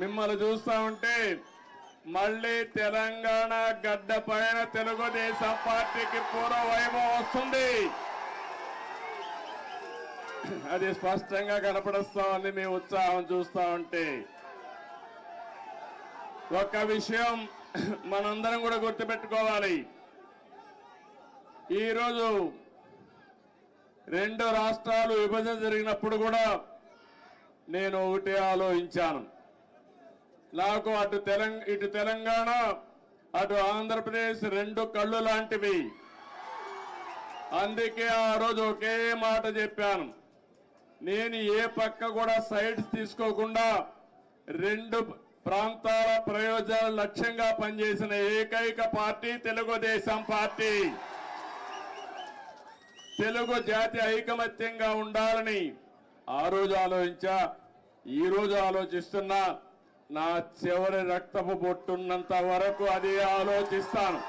మిమ్మల్ని చూస్తా ఉంటే మళ్ళీ తెలంగాణ గడ్డ పైన తెలుగుదేశం పార్టీకి పూర్వ వైభవం వస్తుంది. అది స్పష్టంగా కనపడుస్తా ఉంది మీ ఉత్సాహం చూస్తా ఉంటే. ఒక్క విషయం మనందరం కూడా గుర్తుపెట్టుకోవాలి. ఈరోజు రెండు రాష్ట్రాలు విభజన జరిగినప్పుడు కూడా నేను ఒకటే ఆలోచించాను. నాకు అటు తెలంగ ఇటు తెలంగాణ అటు ఆంధ్రప్రదేశ్ రెండు కళ్ళు లాంటివి. అందుకే ఆ రోజు ఒకే మాట చెప్పాను. నేను ఏ పక్క కూడా సైడ్స్ తీసుకోకుండా రెండు ప్రాంతాల ప్రయోజనాలు లక్ష్యంగా పనిచేసిన ఏకైక పార్టీ తెలుగుదేశం పార్టీ. తెలుగు జాతి ఐకమత్యంగా ఉండాలని ఆ రోజు ఆలోచించా ఈ రోజు ఆలోచిస్తున్నా. నా చివరి రక్తపు బొట్టున్నంత వరకు అది ఆలోచిస్తాను.